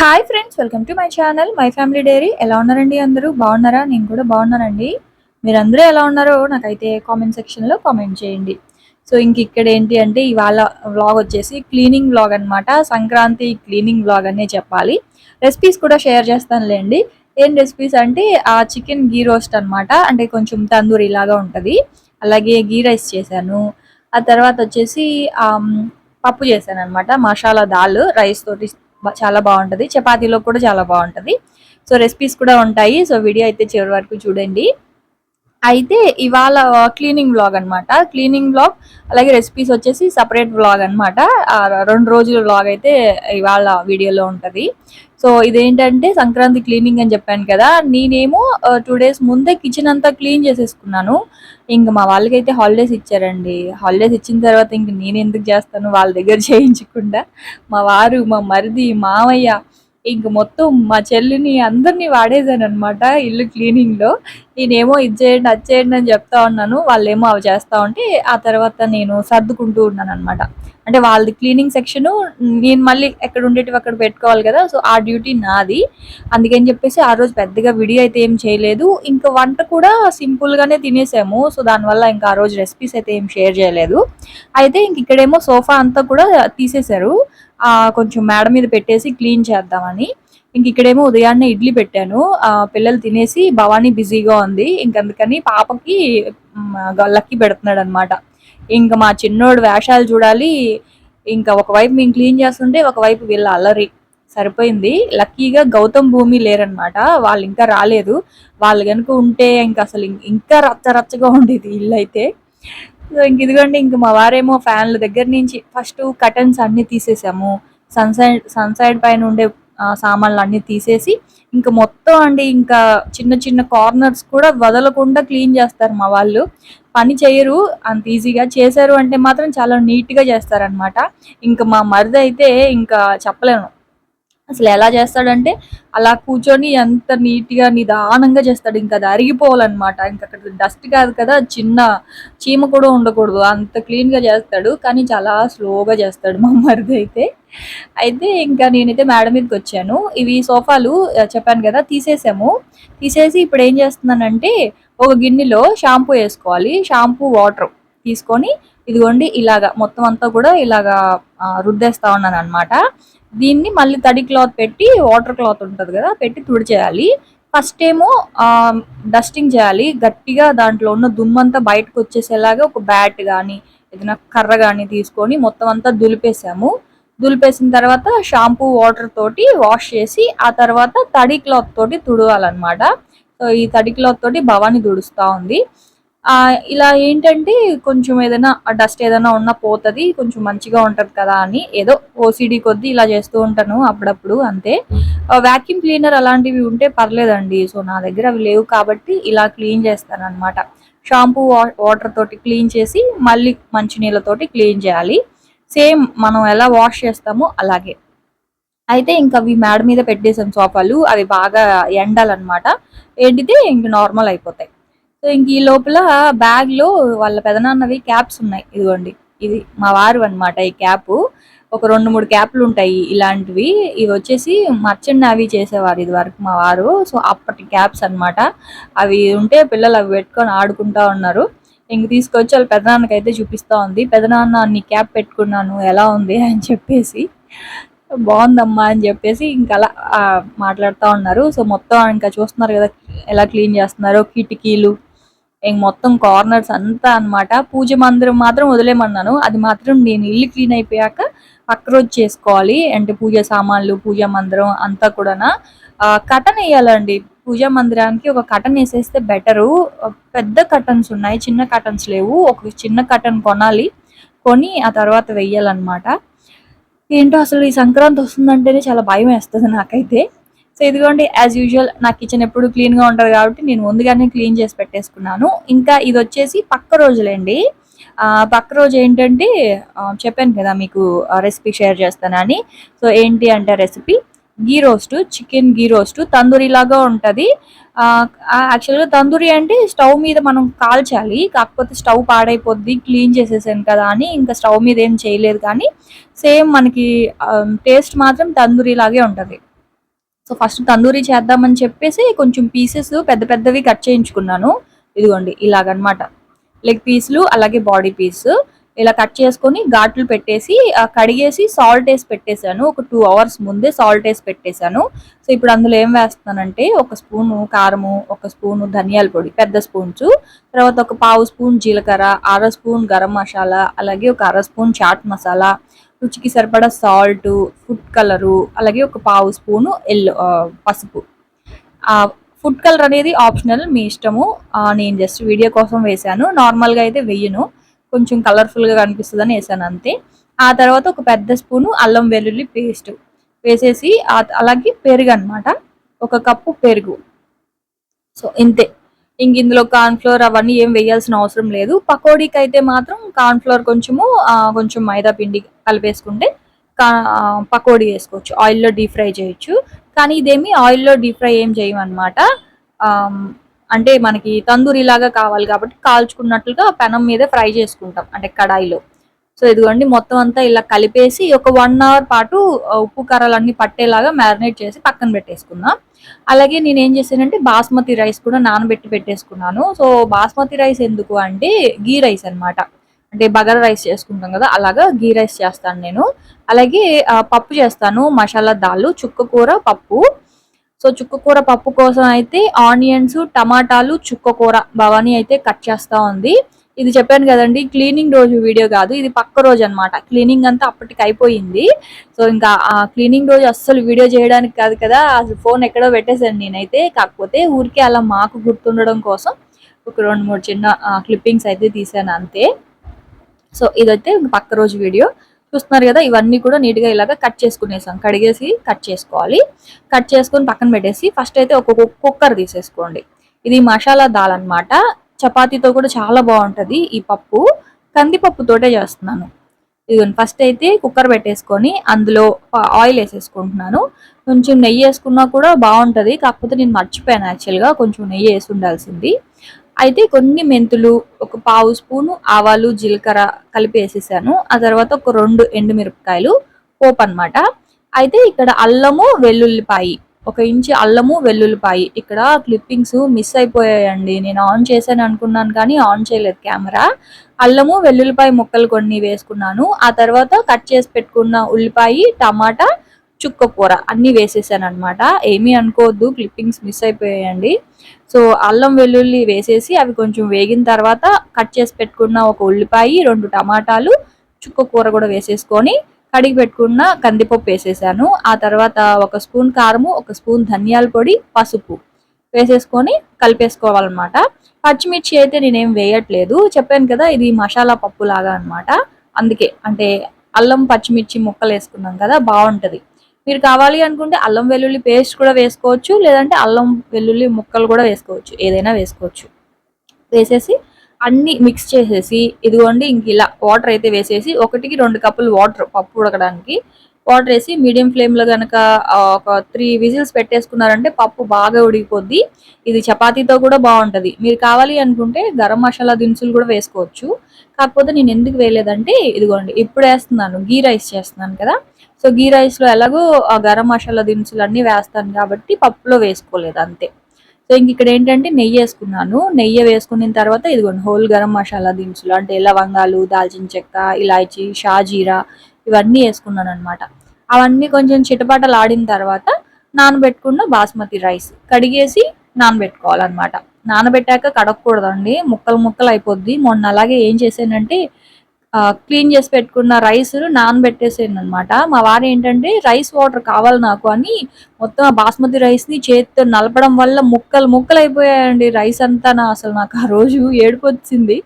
Hi friends welcome to my channel my family diary. ఎలా ఉన్నారండి అందరూ? బాగున్నారా? నేను కూడా బాగున్నానండి. మీరందరూ ఎలా ఉన్నారో నాకైతే కామెంట్ సెక్షన్లో కామెంట్ చేయండి. సో ఇంక ఇక్కడ ఏంటి అంటే ఇవాళ వ్లాగ్ వచ్చేసి క్లీనింగ్ వ్లాగ్ అన్నమాట. సంక్రాంతి క్లీనింగ్ వ్లాగ్ అనే చెప్పాలి. రెసిపీస్ కూడా షేర్ చేస్తానులేండి. ఏం రెసిపీస్ అంటే ఆ చికెన్ గీ రోస్ట్ అనమాట అంటే కొంచెం తందూరి లాగా ఉంటుంది. అలాగే గీ రైస్ చేశాను. ఆ తర్వాత వచ్చేసి పప్పు చేశాను అనమాట మసాలా దాల్ రైస్ తోటి చాలా బాగుంటది. చపాతీలో కూడా చాలా బాగుంటది. సో రెసిపీస్ కూడా ఉంటాయి. సో వీడియో అయితే చివరి వరకు చూడండి. అయితే ఇవాళ క్లీనింగ్ బ్లాగ్ అన్నమాట. క్లీనింగ్ బ్లాగ్ అలాగే రెసిపీస్ వచ్చేసి సపరేట్ వ్లాగ్ అనమాట రెండు రోజుల వ్లాగ్ అయితే ఇవాళ వీడియోలో ఉంటుంది. సో ఇదేంటంటే సంక్రాంతి క్లీనింగ్ అని చెప్పాను కదా. నేనేమో టూ డేస్ ముందే కిచెన్ అంతా క్లీన్ చేసేసుకున్నాను. ఇంక మా వాళ్ళకైతే హాలిడేస్ ఇచ్చారండి. హాలిడేస్ ఇచ్చిన తర్వాత ఇంక నేను ఎందుకు చేస్తాను? వాళ్ళ దగ్గర చేయించకుండా. మా వారు మా మరిది మావయ్య ఇంక మొత్తం మా చెల్లిని అందరినీ వాడేసాను అనమాట ఇల్లు క్లీనింగ్లో నేనేమో ఇది చేయండి అది చేయండి అని చెప్తా ఉన్నాను. వాళ్ళేమో అవి చేస్తా ఉంటే ఆ తర్వాత నేను సర్దుకుంటూ ఉన్నాను అనమాట అంటే వాళ్ళది క్లీనింగ్ సెక్షన్ నేను మళ్ళీ ఎక్కడ ఉండేటివి అక్కడ పెట్టుకోవాలి కదా సో ఆ డ్యూటీ నాది. అందుకని చెప్పేసి ఆ రోజు పెద్దగా వీడియో అయితే ఏం చేయలేదు. ఇంకా వంట కూడా సింపుల్ గానే తినేసాము. సో దానివల్ల ఇంకా ఆ రోజు రెసిపీస్ అయితే ఏం షేర్ చేయలేదు. అయితే ఇంక ఇక్కడేమో సోఫా అంతా కూడా తీసేశారు. కొంచెం మేడ మీద పెట్టేసి క్లీన్ చేద్దామని. ఇంక ఇక్కడేమో ఉదయాన్నే ఇడ్లీ పెట్టాను. పిల్లలు తినేసి భవానీ బిజీగా ఉంది. ఇంక అందుకని పాపకి లక్కి పెడుతున్నాడు అనమాట ఇంకా మా చిన్నోడు వేషాలు చూడాలి. ఇంకా ఒకవైపు మేము క్లీన్ చేస్తుంటే ఒకవైపు వీళ్ళ అల్లరి. సరిపోయింది. లక్కీగా గౌతమ్ భూమి లేరనమాట వాళ్ళు ఇంకా రాలేదు. వాళ్ళు కనుక ఉంటే ఇంకా అసలు ఇంకా రచ్చ రచ్చగా ఉండేది ఇల్లు అయితే. సో ఇంక ఇదిగోండి ఇంక మా వారేమో ఫ్యాన్ల దగ్గర నుంచి ఫస్ట్ కటన్స్ అన్ని తీసేసాము. సన్సైడ్ సన్సైడ్ సన్ సైడ్ పైన ఉండే సామాన్లు అన్ని తీసేసి ఇంకా మొత్తం అండి ఇంకా చిన్న చిన్న కార్నర్స్ కూడా వదలకుండా క్లీన్ చేస్తారు మా వాళ్ళు. పని చేయరు అంత ఈజీగా చేశారు అంటే మాత్రం చాలా నీట్గా చేస్తారనమాట ఇంకా మా మరిది అయితే ఇంకా చెప్పలేను. అసలు ఎలా చేస్తాడంటే అలా కూర్చొని ఎంత నీట్గా నిదానంగా చేస్తాడు. ఇంకా అది అరిగిపోవాలన్నమాట. ఇంకా అక్కడ డస్ట్ కాదు కదా చిన్న చీమ కూడా ఉండకూడదు. అంత క్లీన్గా చేస్తాడు కానీ చాలా స్లోగా చేస్తాడు మా మరిది అయితే. అయితే ఇంకా నేనైతే మేడం మీదకి వచ్చాను. ఇవి సోఫాలు చెప్పాను కదా తీసేసాము. తీసేసి ఇప్పుడు ఏం చేస్తున్నానంటే ఒక గిన్నెలో షాంపూ వేసుకోవాలి. షాంపూ వాటర్ తీసుకొని ఇదిగోండి ఇలాగా మొత్తం అంతా కూడా ఇలాగా రుద్దేస్తా ఉన్నాను అనమాట దీన్ని మళ్ళీ తడి క్లాత్ పెట్టి వాటర్ క్లాత్ ఉంటుంది కదా పెట్టి తుడిచేయాలి. ఫస్ట్ ఏమో డస్టింగ్ చేయాలి. గట్టిగా దాంట్లో ఉన్న దుమ్మంతా బయటకు వచ్చేసేలాగా ఒక బ్యాట్ కానీ ఏదైనా కర్ర కానీ తీసుకొని మొత్తం అంతా దులిపేసాము. దులిపేసిన తర్వాత షాంపూ వాటర్ తోటి వాష్ చేసి ఆ తర్వాత తడి క్లాత్ తోటి తుడవాలన్నమాట. సో ఈ తడి క్లాత్ తోటి భవాని దుడుస్తూ ఉంది. ఇలా ఏంటంటే కొంచెం ఏదైనా డస్ట్ ఏదైనా ఉన్నా పోతది కొంచెం మంచిగా ఉంటది కదా అని ఏదో ఓసిడి కొద్దీ ఇలా చేస్తూ ఉంటాను అప్పుడప్పుడు అంతే. వాక్యూమ్ క్లీనర్ అలాంటివి ఉంటే పర్లేదండి. సో నా దగ్గర అవి లేవు కాబట్టి ఇలా క్లీన్ చేస్తాను అనమాట షాంపూ వాటర్ తోటి క్లీన్ చేసి మళ్ళీ మంచినీళ్ళతోటి క్లీన్ చేయాలి. సేమ్ మనం ఎలా వాష్ చేస్తామో అలాగే. అయితే ఇంకా అవి మేడ మీద పెట్టేసాం సోఫాలు అవి బాగా ఎండాలన్నమాట. ఎండితే ఇంక నార్మల్ అయిపోతాయి. సో ఇంక ఈ లోపల బ్యాగ్లో వాళ్ళ పెదనాన్నవి క్యాప్స్ ఉన్నాయి. ఇదిగోండి. ఇది మా వారు అన్నమాట ఈ క్యాప్. ఒక రెండు మూడు క్యాప్లు ఉంటాయి ఇలాంటివి. ఇవి వచ్చేసి మర్చెంట్ అవి చేసేవారు ఇది వరకు మా వారు. సో అప్పటి క్యాప్స్ అన్నమాట. అవి ఉంటే పిల్లలు అవి పెట్టుకొని ఆడుకుంటా ఉన్నారు. ఇంక తీసుకొచ్చి వాళ్ళ పెదనాన్నకి అయితే చూపిస్తా ఉంది. పెదనాన్న నీ క్యాప్ పెట్టుకున్నాను. ఎలా ఉంది? అని చెప్పేసి. బాగుందమ్మా అని చెప్పేసి ఇంకా అలా మాట్లాడుతూ ఉన్నారు. సో మొత్తం ఇంకా చూస్తున్నారు కదా ఎలా క్లీన్ చేస్తున్నారో కిటికీలు ఇంక మొత్తం కార్నర్స్ అంతా అన్నమాట. పూజ మందిరం మాత్రం వదిలేమన్నాను అది మాత్రం నేను ఇల్లు క్లీన్ అయిపోయాక పక్క రోజు చేసుకోవాలి. అంటే పూజ సామాన్లు పూజ మందిరం అంతా కూడా కటన్ వేయాలండి. పూజా మందిరానికి ఒక కటన్ వేసేస్తే బెటరు. పెద్ద కటన్స్ ఉన్నాయి చిన్న కటన్స్ లేవు. ఒక చిన్న కటన్ కొనాలి. కొని ఆ తర్వాత వెయ్యాలన్నమాట. ఏంటో అసలు ఈ సంక్రాంతి వస్తుందంటేనే చాలా భయం వేస్తుంది నాకైతే. సో ఇదిగోండి యాజ్ యూజువల్ నా కిచెన్ ఎప్పుడు క్లీన్గా ఉంటుంది కాబట్టి నేను ముందుగానే క్లీన్ చేసి పెట్టేసుకున్నాను. ఇంకా ఇది వచ్చేసి పక్క రోజులండి. పక్క రోజు ఏంటంటే చెప్పాను కదా మీకు రెసిపీ షేర్ చేస్తానని. సో ఏంటి అంటే recipe ghee roast chicken ghee roast tandoori లాగా ఉంటుంది. యాక్చువల్గా తందూరి అంటే స్టవ్ మీద మనం కాల్చాలి కాకపోతే స్టవ్ పాడైపోద్ది క్లీన్ చేసేసాను కదా అని. ఇంకా స్టవ్ మీద ఏం చేయలేదు కానీ సేమ్ మనకి టేస్ట్ మాత్రం తందూరి లాగే ఉంటుంది. సో ఫస్ట్ తందూరి చేద్దామని చెప్పేసి కొంచెం పీసెస్ పెద్ద పెద్దవి కట్ చేయించుకున్నాను. ఇదిగోండి ఇలాగనమాట. లెగ్ పీసులు అలాగే బాడీ పీస్. ఇలా కట్ చేసుకొని ఘాట్లు పెట్టేసి కడిగేసి సాల్ట్ వేసి పెట్టేశాను. ఒక టూ అవర్స్ ముందే సాల్ట్ వేసి పెట్టేశాను. సో ఇప్పుడు అందులో ఏం వేస్తానంటే ఒక స్పూను కారము ఒక స్పూను ధనియాల పొడి పెద్ద స్పూన్స్. తర్వాత ఒక పావు స్పూన్ జీలకర్ర అర స్పూన్ గరం మసాలా అలాగే ఒక అర స్పూన్ చాట్ మసాలా రుచికి సరిపడా సాల్ట్ ఫుడ్ కలరు అలాగే ఒక పావు స్పూను ఎల్లో పసుపు. ఆ ఫుడ్ కలర్ అనేది ఆప్షనల్ మీ ఇష్టము. నేను జస్ట్ వీడియో కోసం వేశాను. నార్మల్గా అయితే వెయ్యను కొంచెం కలర్ఫుల్గా కనిపిస్తుందని వేసాను అంతే. ఆ తర్వాత ఒక పెద్ద స్పూను అల్లం వెల్లుల్లి పేస్ట్ వేసేసి అలాగే పెరుగు అన్నమాట ఒక కప్పు పెరుగు. సో ఇంతే. ఇంక ఇందులో కార్న్ఫ్లోర్ అవన్నీ ఏం వేయాల్సిన అవసరం లేదు. పకోడీకి అయితే మాత్రం కార్న్ఫ్లోర్ కొంచెము కొంచెం మైదా పిండి కలిపేసుకుంటే కా- పకోడీ వేసుకోవచ్చు. ఆయిల్లో డీప్ ఫ్రై చేయొచ్చు. కానీ ఇదేమి ఆయిల్లో డీప్ ఫ్రై ఏం చేయమన్నమాట. అంటే మనకి తందూరి లాగా కావాలి కాబట్టి కాల్చుకున్నట్లుగా పెనం మీద ఫ్రై చేసుకుంటాం. అంటే కడాయిలో. సో ఇదిగోండి మొత్తం అంతా ఇలా కలిపేసి ఒక వన్ అవర్ పాటు ఉప్పు కారాలన్నీ పట్టేలాగా మ్యారినేట్ చేసి పక్కన పెట్టేసుకుందాం. అలాగే నేను ఏం చేశానంటే బాస్మతి రైస్ కూడా నానబెట్టి పెట్టేసుకున్నాను. సో బాస్మతి రైస్ ఎందుకు అంటే గీ రైస్ అన్నమాట. అంటే బగర్ రైస్ చేసుకుంటాం కదా అలాగా గీ రైస్ చేస్తాను నేను. అలాగే పప్పు చేస్తాను మసాలా దాల్ చుక్క కూర పప్పు. సో చుక్క కూర పప్పు కోసం అయితే ఆనియన్స్ టమాటాలు చుక్క కూర భవానీ అయితే కట్ చేస్తా ఉంది. ఇది చెప్పాను కదండి క్లీనింగ్ రోజు వీడియో కాదు ఇది పక్క రోజు అన్నమాట. క్లీనింగ్ అంతా అప్పటికి అయిపోయింది. సో ఇంకా ఆ క్లీనింగ్ రోజు అస్సలు వీడియో చేయడానికి కాదు కదా అసలు ఫోన్ ఎక్కడో పెట్టేశాను నేనైతే. కాకపోతే ఊరికే అలా మాకు గుర్తుండడం కోసం ఒక రెండు మూడు చిన్న క్లిప్పింగ్స్ అయితే తీసాను అంతే. సో ఇదైతే పక్క రోజు వీడియో. చూస్తున్నారు కదా ఇవన్నీ కూడా నీట్గా ఇలాగ కట్ చేసుకునేసాం. కడిగేసి కట్ చేసుకోవాలి. కట్ చేసుకొని పక్కన పెట్టేసి ఫస్ట్ అయితే ఒక కుక్కర్ తీసేసుకోండి. ఇది మసాలా దాల్ అన్నమాట. చపాతీతో కూడా చాలా బాగుంటుంది ఈ పప్పు. కందిపప్పుతోటే చేస్తున్నాను. ఇదిగోండి ఫస్ట్ అయితే కుక్కర్ పెట్టేసుకొని అందులో ఆయిల్ వేసేసుకుంటున్నాను. కొంచెం నెయ్యి వేసుకున్నా కూడా బాగుంటుంది కాకపోతే నేను మర్చిపోయాను యాక్చువల్గా కొంచెం నెయ్యి వేసి ఉండాల్సింది. అయితే కొన్ని మెంతులు ఒక పావు స్పూను ఆవాలు జీలకర్ర కలిపి వేసేసాను. ఆ తర్వాత ఒక రెండు ఎండుమిరపకాయలు పోపు అన్నమాట. అయితే ఇక్కడ అల్లము వెల్లుల్లిపాయి ఒక ఇంచి అల్లము వెల్లుల్లిపాయి. ఇక్కడ క్లిప్పింగ్స్ మిస్ అయిపోయాయండి. నేను ఆన్ చేశాను అనుకున్నాను కానీ ఆన్ చేయలేదు కెమెరా. అల్లము వెల్లుల్లిపాయ ముక్కలు కొన్ని వేసుకున్నాను. ఆ తర్వాత కట్ చేసి పెట్టుకున్న ఉల్లిపాయ టమాటా చుక్క కూర అన్నీ వేసేసాను అనమాట ఏమీ అనుకోవద్దు క్లిప్పింగ్స్ మిస్ అయిపోయాయండి. సో అల్లం వెల్లుల్లి వేసేసి అవి కొంచెం వేగిన తర్వాత కట్ చేసి పెట్టుకున్న ఒక ఉల్లిపాయ రెండు టమాటాలు చుక్క కూర కూడా వేసేసుకొని కడిగి పెట్టుకున్న కందిపప్పు వేసేసాను. ఆ తర్వాత ఒక స్పూన్ కారము ఒక స్పూన్ ధనియాల పొడి పసుపు వేసేసుకొని కలిపేసుకోవాలన్నమాట. పచ్చిమిర్చి అయితే నేనేం వేయట్లేదు. చెప్పాను కదా ఇది మసాలా పప్పు లాగా అనమాట అందుకే అంటే అల్లం పచ్చిమిర్చి ముక్కలు వేసుకున్నాం కదా బాగుంటుంది. మీరు కావాలి అనుకుంటే అల్లం వెల్లుల్లి పేస్ట్ కూడా వేసుకోవచ్చు లేదంటే అల్లం వెల్లుల్లి ముక్కలు కూడా వేసుకోవచ్చు ఏదైనా వేసుకోవచ్చు. వేసేసి అన్ని మిక్స్ చేసేసి ఇదిగోండి ఇంక ఇలా వాటర్ అయితే వేసేసి ఒకటికి రెండు కప్పులు వాటర్ పప్పు ఉడకడానికి. వాటర్ వేసి మీడియం ఫ్లేమ్లో కనుక ఒక త్రీ విజిల్స్ పెట్టేసుకున్నారంటే పప్పు బాగా ఉడికిపోద్ది. ఇది చపాతీతో కూడా బాగుంటుంది. మీరు కావాలి అనుకుంటే గరం మసాలా దినుసులు కూడా వేసుకోవచ్చు. కాకపోతే నేను ఎందుకు వేయలేదంటే ఇదిగోండి ఇప్పుడు వేస్తున్నాను గీ రైస్ చేస్తున్నాను కదా. సో గీ రైస్లో ఎలాగో గరం మసాలా దినుసులు అన్నీ వేస్తాను కాబట్టి పప్పులో వేసుకోలేదు అంతే. సో ఇంక ఇక్కడ ఏంటంటే నెయ్యి వేసుకున్నాను. నెయ్యి వేసుకున్న తర్వాత ఇదిగోండి హోల్ గరం మసాలా దినుసులు అంటే లవంగాలు దాల్చిన చెక్క ఇలాచి షాజీరా ఇవన్నీ వేసుకున్నాను అనమాట అవన్నీ కొంచెం చిటపటలు ఆడిన తర్వాత నానబెట్టుకున్న బాస్మతి రైస్ కడిగేసి నానబెట్టుకోవాలన్నమాట. నానబెట్టాక కడగకూడదండి ముక్కలు ముక్కలు అయిపోద్ది. మొన్న అలాగే ఏం చేశానంటే క్లీన్ చేసి పెట్టుకున్న రైస్ నానబెట్టేసాను అనమాట మా వారు ఏంటంటే రైస్ వాటర్ కావాలి నాకు అని మొత్తం ఆ బాస్మతి రైస్ని చేతితో నలపడం వల్ల ముక్కలు ముక్కలు అయిపోయాయండి రైస్ అంతా నా అసలు నాకు ఆ రోజు ఏడుపు వచ్చింది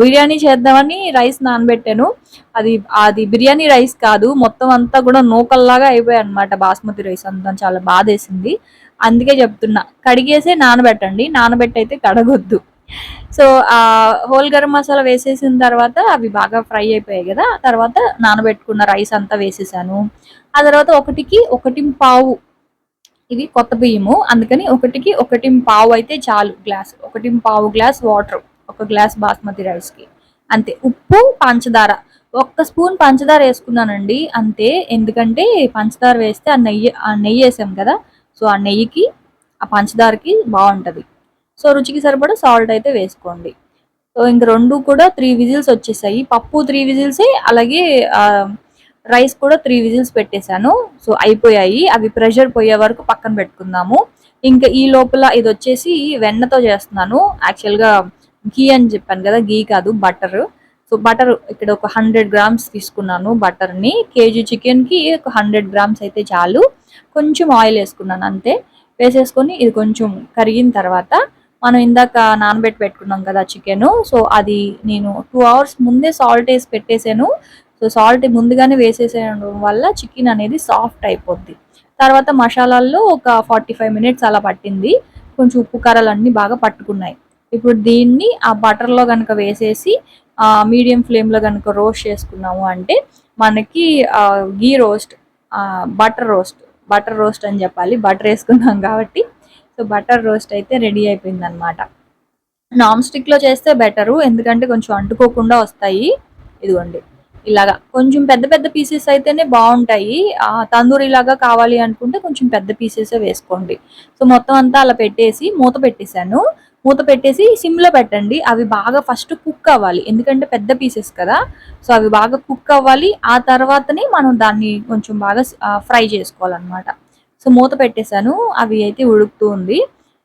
బిర్యానీ చేద్దామని రైస్ నానబెట్టాను. అది అది బిర్యానీ రైస్ కాదు మొత్తం అంతా కూడా నూకల్లాగా అయిపోయాయి అనమాట బాస్మతి రైస్ అంతా. చాలా బాధేసింది. అందుకే చెప్తున్నా కడిగేసే నానబెట్టండి. నానబెట్టయితే కడగొద్దు. సో ఆ హోల్ గరం మసాలా వేసేసిన తర్వాత అవి బాగా ఫ్రై అయిపోయాయి కదా తర్వాత నానబెట్టుకున్న రైస్ అంతా వేసేసాను. ఆ తర్వాత ఒకటికి ఒకటి పావు ఇవి కొత్త బియ్యము అందుకని ఒకటికి ఒకటి పావు అయితే చాలు గ్లాస్ ఒకటి పావు గ్లాస్ వాటర్ ఒక గ్లాస్ బాస్మతి రైస్కి అంతే ఉప్పు పంచదార ఒక్క స్పూన్ పంచదార వేసుకున్నానండి అంతే ఎందుకంటే పంచదార వేస్తే ఆ నెయ్యి ఆ నెయ్యి వేసాం కదా సో ఆ నెయ్యికి ఆ పంచదారకి బాగుంటుంది. సో రుచికి సరిపడా సాల్ట్ అయితే వేసుకోండి. సో ఇంక రెండు కూడా త్రీ విజిల్స్ వచ్చేసాయి. పప్పు త్రీ విజిల్సే అలాగే రైస్ కూడా త్రీ విజిల్స్ పెట్టేశాను. సో అయిపోయాయి. అవి ప్రెషర్ పోయే వరకు పక్కన పెట్టుకుందాము. ఇంకా ఈ లోపల ఇది వచ్చేసి వెన్నతో చేస్తున్నాను. యాక్చువల్గా ఘీ అని చెప్పాను కదా ఘీ కాదు బటర్ సో బటర్ ఇక్కడ ఒక హండ్రెడ్ గ్రామ్స్ తీసుకున్నాను బటర్ని కేజీ చికెన్కి ఒక హండ్రెడ్ గ్రామ్స్ అయితే చాలు. కొంచెం ఆయిల్ వేసుకున్నాను అంతే. వేసేసుకొని ఇది కొంచెం కరిగిన తర్వాత మనం ఇందాక నానబెట్టి పెట్టుకున్నాం కదా చికెన్. సో అది నేను టూ అవర్స్ ముందే సాల్ట్ వేసి పెట్టేసాను. సో సాల్ట్ ముందుగానే వేసేసేయడం వల్ల చికెన్ అనేది సాఫ్ట్ అయిపోద్ది. తర్వాత మసాలాల్లో ఒక ఫార్టీ ఫైవ్ మినిట్స్ అలా పట్టింది. కొంచెం ఉప్పు కారాలు అన్నీ బాగా పట్టుకున్నాయి. ఇప్పుడు దీన్ని ఆ బటర్లో కనుక వేసేసి మీడియం ఫ్లేమ్లో కనుక రోస్ట్ చేసుకున్నాము అంటే మనకి ghee roast butter roast butter roast అని చెప్పాలి. బటర్ వేసుకున్నాం కాబట్టి సో బటర్ రోస్ట్ అయితే రెడీ అయిపోయింది అనమాట నాన్ స్టిక్లో చేస్తే బెటరు ఎందుకంటే కొంచెం అంటుకోకుండా వస్తాయి. ఇదిగోండి. ఇలాగా కొంచెం పెద్ద పెద్ద పీసెస్ అయితేనే బాగుంటాయి. తందూరిలాగా కావాలి అనుకుంటే కొంచెం పెద్ద పీసెస్ వేసుకోండి. సో మొత్తం అంతా అలా పెట్టేసి మూత పెట్టేశాను. మూత పెట్టేసి సిమ్లో పెట్టండి. అవి బాగా ఫస్ట్ కుక్ అవ్వాలి. ఎందుకంటే పెద్ద పీసెస్ కదా. సో అవి బాగా కుక్ అవ్వాలి. ఆ తర్వాతనే మనం దాన్ని కొంచెం బాగా ఫ్రై చేసుకోవాలన్నమాట. సో మూత పెట్టేశాను. అవి అయితే ఉడుకుతూ ఉంది.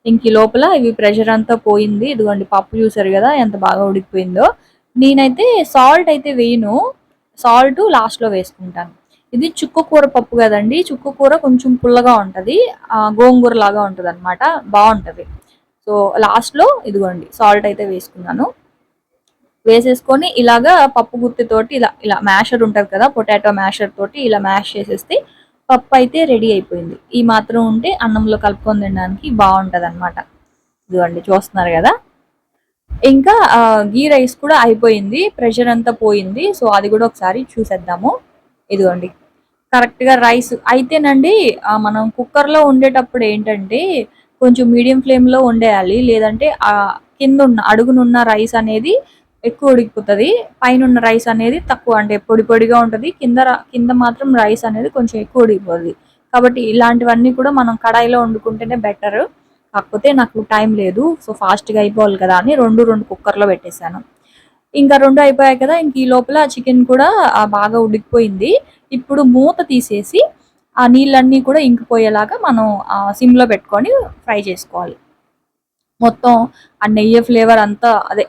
ఇంక లోపల ఇవి ప్రెషర్ అంతా పోయింది. ఇదిగోండి పప్పు చూసారు కదా ఎంత బాగా ఉడికిపోయిందో. నేనైతే సాల్ట్ అయితే వేయను. సాల్ట్ లాస్ట్లో వేసుకుంటాను. ఇది చుక్కకూర పప్పు కదండి. చుక్కకూర కొంచెం పుల్లగా ఉంటుంది. గోంగూర లాగా ఉంటుంది అనమాట బాగుంటుంది. సో లాస్ట్లో ఇదిగోండి సాల్ట్ అయితే వేసుకున్నాను. వేసేసుకొని ఇలాగా పప్పు గుత్తితోటి ఇలా ఇలా మ్యాషర్ ఉంటుంది కదా పొటాటో మ్యాషర్ తోటి ఇలా మ్యాష్ చేసేస్తే పప్పు అయితే రెడీ అయిపోయింది. ఈ మాత్రం ఉంటే అన్నంలో కలుపుకొని తినడానికి బాగుంటుంది అనమాట ఇదిగోండి చూస్తున్నారు కదా? ఇంకా గీ రైస్ కూడా అయిపోయింది. ప్రెషర్ అంతా పోయింది. సో అది కూడా ఒకసారి చూసేద్దాము. ఇదిగోండి కరెక్ట్గా రైస్ అయితేనండి మనం కుక్కర్లో ఉండేటప్పుడు ఏంటంటే కొంచెం మీడియం ఫ్లేమ్లో వండేయాలి. లేదంటే కింద ఉన్న అడుగునున్న రైస్ అనేది ఎక్కువ ఉడికిపోతుంది. పైన ఉన్న రైస్ అనేది తక్కువ అంటే పొడి పొడిగా ఉంటుంది. కింద కింద మాత్రం రైస్ అనేది కొంచెం ఎక్కువ ఉడికిపోతుంది. కాబట్టి ఇలాంటివన్నీ కూడా మనం కడాయిలో వండుకుంటేనే బెటర్. కాకపోతే నాకు టైం లేదు. సో ఫాస్ట్గా అయిపోవాలి కదా అని రెండు రెండు కుక్కర్లో పెట్టేశాను. ఇంకా రెండు అయిపోయాయి కదా ఇంక ఈ లోపల చికెన్ కూడా బాగా ఉడికిపోయింది. ఇప్పుడు మూత తీసేసి ఆ నీళ్ళన్నీ కూడా ఇంకిపోయేలాగా మనం సిమ్లో పెట్టుకొని ఫ్రై చేసుకోవాలి. మొత్తం ఆ నెయ్యి ఫ్లేవర్ అంతా అదే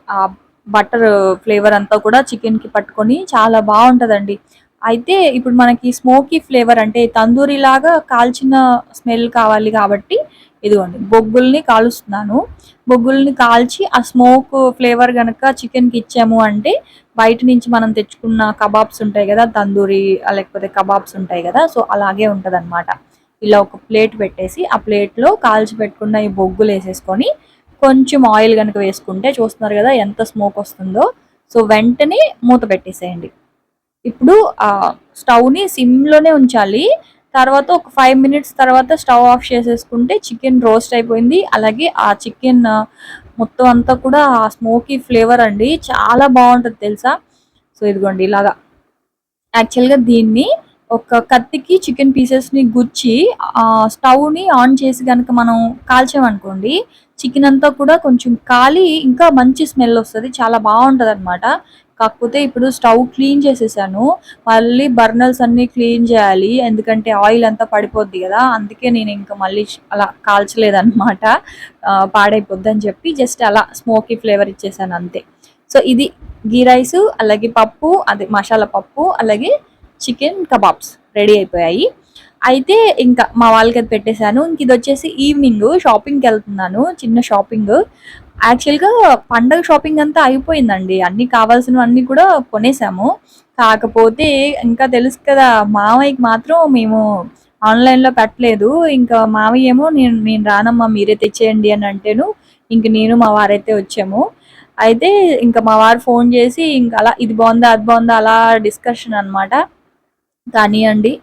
బటర్ ఫ్లేవర్ అంతా కూడా చికెన్కి పట్టుకొని చాలా బాగుంటుందండి. అయితే ఇప్పుడు మనకి స్మోకీ ఫ్లేవర్ అంటే తందూరి లాగా కాల్చిన స్మెల్ కావాలి కాబట్టి ఇదిగోండి బొగ్గుల్ని కాలుస్తున్నాను. బొగ్గుల్ని కాల్చి ఆ స్మోక్ ఫ్లేవర్ కనుక చికెన్కి ఇచ్చాము అంటే బయట నుంచి మనం తెచ్చుకున్న కబాబ్స్ ఉంటాయి కదా తందూరి లేకపోతే కబాబ్స్ ఉంటాయి కదా సో అలాగే ఉంటుంది ఇలా ఒక ప్లేట్ పెట్టేసి ఆ ప్లేట్లో కాల్చి పెట్టుకున్న ఈ బొగ్గులు వేసేసుకొని కొంచెం ఆయిల్ కనుక వేసుకుంటే చూస్తున్నారు కదా ఎంత స్మోక్ వస్తుందో. సో వెంటనే మూత పెట్టేసేయండి. ఇప్పుడు స్టవ్ని సిమ్లోనే ఉంచాలి. తర్వాత ఒక ఫైవ్ మినిట్స్ తర్వాత స్టవ్ ఆఫ్ చేసేసుకుంటే చికెన్ రోస్ట్ అయిపోయింది. అలాగే ఆ చికెన్ మొత్తం అంతా కూడా ఆ స్మోకీ ఫ్లేవర్ అండి. చాలా బాగుంటుంది తెలుసా? సో ఇదిగోండి ఇలాగా. యాక్చువల్గా దీన్ని ఒక కత్తికి చికెన్ పీసెస్ని గుచ్చి స్టవ్ని ఆన్ చేసి కనుక మనం కాల్చామనుకోండి చికెన్ అంతా కూడా కొంచెం కాలి ఇంకా మంచి స్మెల్ వస్తుంది. చాలా బాగుంటుంది అనమాట కాకపోతే ఇప్పుడు స్టవ్ క్లీన్ చేసేసాను. మళ్ళీ బర్నర్స్ అన్నీ క్లీన్ చేయాలి. ఎందుకంటే ఆయిల్ అంతా పడిపోద్ది కదా. అందుకే నేను ఇంకా మళ్ళీ అలా కాల్చలేదన్నమాట. పాడైపోద్ది అని చెప్పి జస్ట్ అలా స్మోకీ ఫ్లేవర్ ఇచ్చేసాను అంతే. సో ఇది గీ రైస్ అలాగే పప్పు అదే మసాలా పప్పు అలాగే చికెన్ కబాబ్స్ రెడీ అయిపోయాయి. అయితే ఇంకా మా వాళ్ళకి అది పెట్టేశాను. ఇంక ఇది వచ్చేసి ఈవినింగ్ షాపింగ్కి వెళ్తున్నాను చిన్న షాపింగ్. యాక్చువల్గా పండగ షాపింగ్ అంతా అయిపోయిందండి. అన్ని కావాల్సినవన్నీ కూడా కొనేసాము. కాకపోతే ఇంకా తెలుసు కదా మామయ్యకి మాత్రం మేము ఆన్లైన్లో పెట్టలేదు. ఇంకా మామయ్య ఏమో నేను నేను రానమ్మా మీరే తెచ్చేయండి అని అంటేను ఇంక నేను మా వారైతే వచ్చాము. అయితే ఇంకా మా వారు ఫోన్ చేసి ఇంకా అలా ఇది బాగుందా అది బాగుందా అలా డిస్కషన్ అనమాట కానీ అండి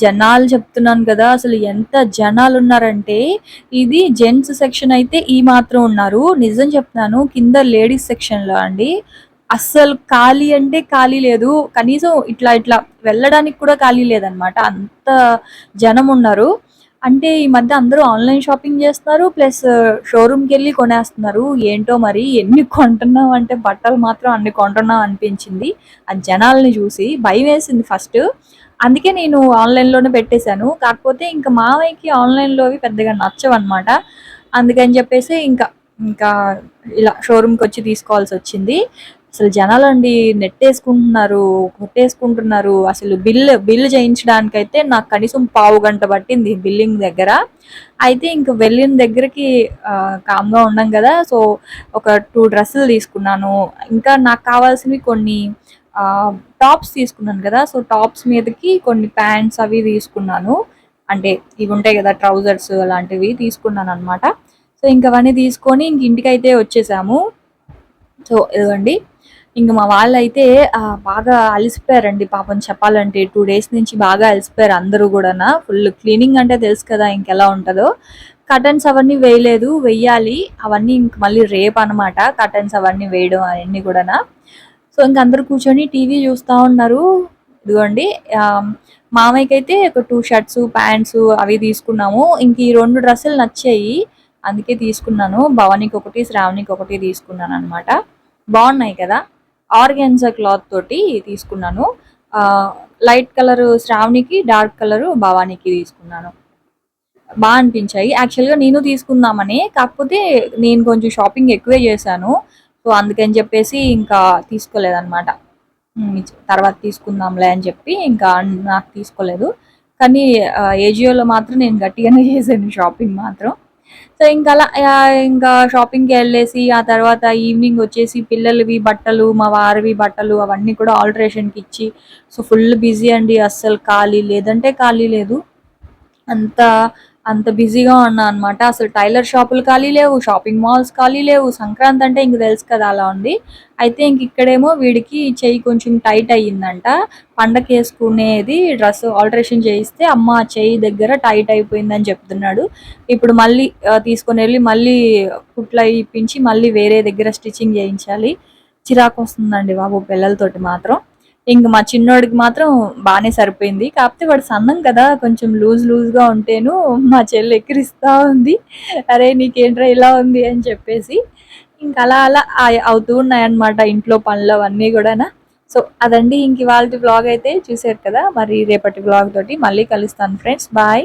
జనాలు చెప్తున్నాను కదా అసలు ఎంత జనాలు ఉన్నారంటే ఇది జెంట్స్ సెక్షన్ అయితే ఈ మాత్రం ఉన్నారు. నిజం చెప్తున్నాను కింద లేడీస్ సెక్షన్లో అండి. అస్సలు ఖాళీ అంటే ఖాళీ లేదు. కనీసం ఇట్లా ఇట్లా వెళ్ళడానికి కూడా ఖాళీ లేదనమాట. అంత జనం ఉన్నారు. అంటే ఈ మధ్య అందరూ ఆన్లైన్ షాపింగ్ చేస్తున్నారు ప్లస్ షోరూమ్కి వెళ్ళి కొనేస్తున్నారు. ఏంటో మరి ఎన్ని కొంటున్నాం అంటే బట్టలు మాత్రం అన్ని కొంటున్నాం అనిపించింది. ఆ జనాల్ని చూసి భయం వేసింది ఫస్ట్. అందుకే నేను ఆన్లైన్లోనే పెట్టేశాను. కాకపోతే ఇంకా మావయ్యకి ఆన్లైన్లోవి పెద్దగా నచ్చవన్నమాట. అందుకని చెప్పేసి ఇంకా ఇంకా ఇలా షోరూమ్కి వచ్చి తీసుకోవాల్సి వచ్చింది. అసలు జనాలు అండి నెట్టేసుకుంటున్నారు కొట్టేసుకుంటున్నారు. అసలు బిల్లు బిల్లు చేయించడానికైతే నాకు కనీసం పావు గంట పట్టింది బిల్లింగ్ దగ్గర. అయితే ఇంక వెళ్ళిన దగ్గరికి కామ్గా ఉన్నాం కదా సో ఒక టూ డ్రెస్సులు తీసుకున్నాను. ఇంకా నాకు కావాల్సినవి కొన్ని టాప్స్ తీసుకున్నాను కదా సో టాప్స్ మీదకి కొన్ని ప్యాంట్స్ అవి తీసుకున్నాను. అంటే ఇవి ఉంటాయి కదా ట్రౌజర్స్ అలాంటివి తీసుకున్నాను అనమాట సో ఇంక అవన్నీ తీసుకొని ఇంక ఇంటికైతే వచ్చేసాము. సో ఇదిగోండి ఇంక మా వాళ్ళైతే బాగా అలసిపోయారండి పాపం చెప్పాలంటే. టూ డేస్ నుంచి బాగా అలసిపోయారు అందరూ కూడా ఫుల్ క్లీనింగ్ అంటే తెలుసు కదా ఇంకెలా ఉంటుందో. కటన్స్ అవన్నీ వేయలేదు వెయ్యాలి అవన్నీ ఇంక మళ్ళీ రేపు అనమాట కటన్స్ అవన్నీ వేయడం అవన్నీ కూడా సో ఇంక అందరూ కూర్చొని టీవీ చూస్తూ ఉన్నారు. ఇదిగోండి మామయ్యకి అయితే ఒక టూ షర్ట్స్ ప్యాంట్స్ అవి తీసుకున్నాము. ఇంక ఈ రెండు డ్రెస్సులు నచ్చాయి. అందుకే తీసుకున్నాను. భవానికి ఒకటి శ్రావణికి ఒకటి తీసుకున్నాను అనమాట బాగున్నాయి కదా. ఆర్గెన్జా క్లాత్ తోటి తీసుకున్నాను. లైట్ కలర్ శ్రావణికి డార్క్ కలర్ భవానీకి తీసుకున్నాను. బాగా అనిపించాయి. యాక్చువల్గా నేను తీసుకుందామని కాకపోతే నేను కొంచెం షాపింగ్ ఎక్కువే చేశాను. సో అందుకని చెప్పేసి ఇంకా తీసుకోలేదన్నమాట. తర్వాత తీసుకుందాంలే అని చెప్పి ఇంకా నాకు తీసుకోలేదు. కానీ ఏజియోలో మాత్రం నేను గట్టిగానే చేశాను షాపింగ్ మాత్రం. సో ఇంకా అలా ఇంకా షాపింగ్కి వెళ్ళేసి ఆ తర్వాత ఈవినింగ్ వచ్చేసి పిల్లలవి బట్టలు మా వారివి బట్టలు అవన్నీ కూడా ఆల్టరేషన్కి ఇచ్చి సో ఫుల్ బిజీ అండి అస్సలు ఖాళీ లేదంటే ఖాళీ లేదు. అంత అంత బిజీగా ఉన్నా అనమాట అసలు టైలర్ షాపులు ఖాళీ లేవు షాపింగ్ మాల్స్ ఖాళీ లేవు. సంక్రాంతి అంటే ఇంక తెలుసు కదా అలా ఉంది. అయితే ఇంక ఇక్కడేమో వీడికి చెయ్యి కొంచెం టైట్ అయ్యిందంట. పండగ వేసుకునేది డ్రెస్ ఆల్టరేషన్ చేయిస్తే అమ్మ చెయ్యి దగ్గర టైట్ అయిపోయిందని చెప్తున్నాడు. ఇప్పుడు మళ్ళీ తీసుకొని వెళ్ళి మళ్ళీ కుట్ల ఇప్పించి మళ్ళీ వేరే దగ్గర స్టిచ్చింగ్ చేయించాలి. చిరాకు వస్తుందండి బాబు పిల్లలతోటి మాత్రం. ఇంక మా చిన్నోడికి మాత్రం బాగానే సరిపోయింది. కాకపోతే వాడు సన్నం కదా కొంచెం లూజ్ లూజ్గా ఉంటేను మా చెల్లి ఎక్కిరిస్తూ ఉంది. అరే నీకేంట్రా ఇలా ఉంది అని చెప్పేసి ఇంక అలా అలా అవుతూ ఉన్నాయన్నమాట ఇంట్లో పనులు అవన్నీ కూడా సో అదండి ఇంక ఇవాళ బ్లాగ్ అయితే చూసారు కదా మరి రేపటి బ్లాగ్ తోటి మళ్ళీ కలుస్తాను ఫ్రెండ్స్. బాయ్.